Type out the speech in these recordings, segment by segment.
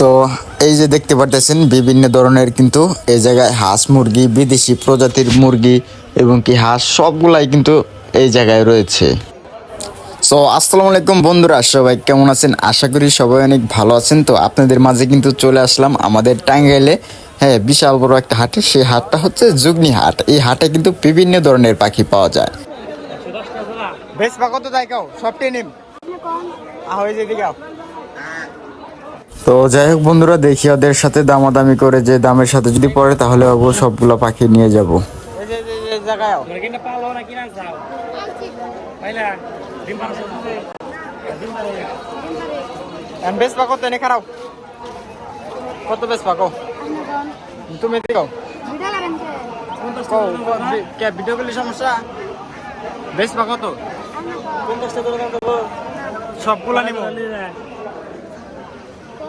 তো এই যে দেখতে পারতেছেন, বিভিন্ন ধরনের কিন্তু এই জায়গায় হাঁস মুরগি, বিদেশি প্রজাতির মুরগি এবং কি হাঁস, সবগুলাই কিন্তু এই জায়গায় রয়েছে। সো আসসালামু আলাইকুম বন্ধুরা, সবাই কেমন আছেন? আশা করি সবাই অনেক ভালো আছেন। তো আপনাদের মাঝে কিন্তু চলে আসলাম আমাদের টাঙ্গাইলে হ্যাঁ বিশাল বড় একটা হাটে। সেই হাটটা হচ্ছে যুগনি হাট। এই হাটে কিন্তু বিভিন্ন ধরনের পাখি পাওয়া যায়। বেশ কত তাই কাও? সবটি নিম। আহ যে দিকে। তো যাই হোক বন্ধুরা দেখি ওদের সাথে দামাদামি করে যে দামের সাথে যদি পড়ে তাহলে ওগো সবগুলো পাখি নিয়ে যাব. এখন বেশ কত বেশ পা কও তুমি এদিকে কও কও কও, বি- কে ভিডিও করলে সমস্যা বেশ বা কত সবগুলা নিব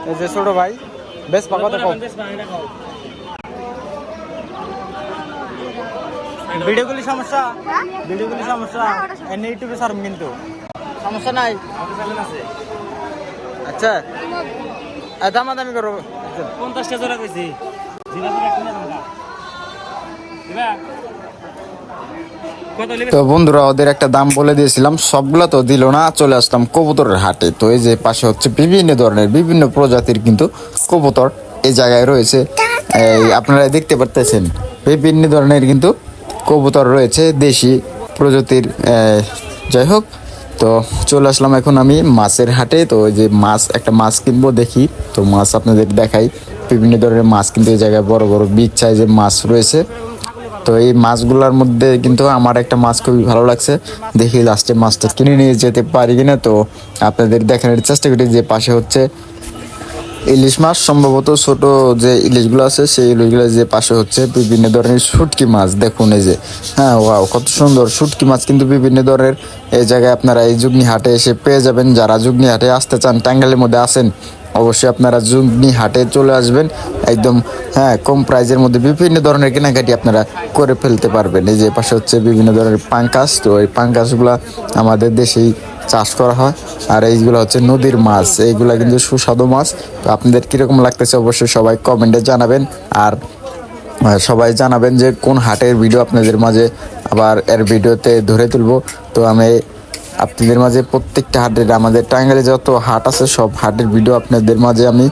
এই যে ছোট ভাই, বেশ পা কত কও ভিডিও করলে সমস্যা। ভিডিও করলে সমস্যা এনে ইউটিউবে সারম কিন্তু। সমস্যা নাই? আচ্ছা। আর দামাদামি করো। পঞ্চাশটা জোড়া কইছি। জিরা তো বন্ধুরা, ওদের একটা দাম বলে দিয়েছিলাম, সবগুলা তো দিল না, চলে আসলাম কবুতরের হাটে। তো এই যে পাশে হচ্ছে বিভিন্ন ধরনের, বিভিন্ন প্রজাতির কিন্তু কবুতর এই জায়গায় রয়েছে। এই আপনারা দেখতে পারতেছেন, বিভিন্ন ধরনের কিন্তু কবুতর রয়েছে, দেশি প্রজাতির যাই হোক। তো চলে আসলাম এখন আমি মাছের হাটে। তো ওই যে মাছ, একটা মাছ কিনবো দেখি। তো মাছ আপনাদের দেখাই, বিভিন্ন ধরনের মাছ কিন্তু এই জায়গায় বড় বড় বিগ সাইজের মাছ রয়েছে। তো এই মাছগুলোর মধ্যে কিন্তু আমার একটা মাছ খুবই ভালো লাগছে। দেখি লাস্টে মাছটা কিনে নিয়ে যেতে পারি কিনা। তো আপনাদের দেখানোর চেষ্টা করি যে পাশে হচ্ছে ইলিশ মাছ, সম্ভবত ছোট যে ইলিশগুলো আছে, সেই ইলিশগুলো যে পাশে হচ্ছে বিভিন্ন ধরনের শুটকি মাছ। দেখুন এই যে হ্যাঁ ওয়াও কত সুন্দর শুটকি মাছ কিন্তু বিভিন্ন ধরনের। এই জায়গায় আপনারা এই যুগনি হাটে এসে পেয়ে যাবেন। যারা যুগনি হাটে আসতে চান, টাঙ্গাইলের মধ্যে আসেন অবশ্যই আপনারা যুগনি হাটে চলে আসবেন। একদম হ্যাঁ কম প্রাইজের মধ্যে বিভিন্ন ধরনের কেনাকাটি আপনারা করে ফেলতে পারবেন। এই যে পাশে হচ্ছে বিভিন্ন ধরনের পাঙ্কাস। তো এই পাঙ্কাসগুলো আমাদের দেশেই চাষ করা হয়। আর এইগুলো হচ্ছে নদীর মাছ। এইগুলা কিন্তু সুস্বাদু মাছ। তো আপনাদের কীরকম লাগতেছে অবশ্যই সবাই কমেন্টে জানাবেন। আর সবাই জানাবেন যে কোন হাটের ভিডিও আপনাদের মাঝে আবার এর ভিডিওতে ধরে তুলবো। তো আমি আপনাদের মাঝে প্রত্যেকটা হাটের আমাদের টাঙ্গালে যত হাট আছে, সব হার্টের ভিডিও আপনাদের মাঝে আমি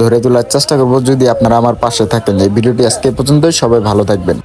ধরে তোলার চেষ্টা করব। যদি আপনারা আমার পাশে থাকেন, এই ভিডিওটি আজকে পর্যন্তই। সবাই ভালো থাকবেন।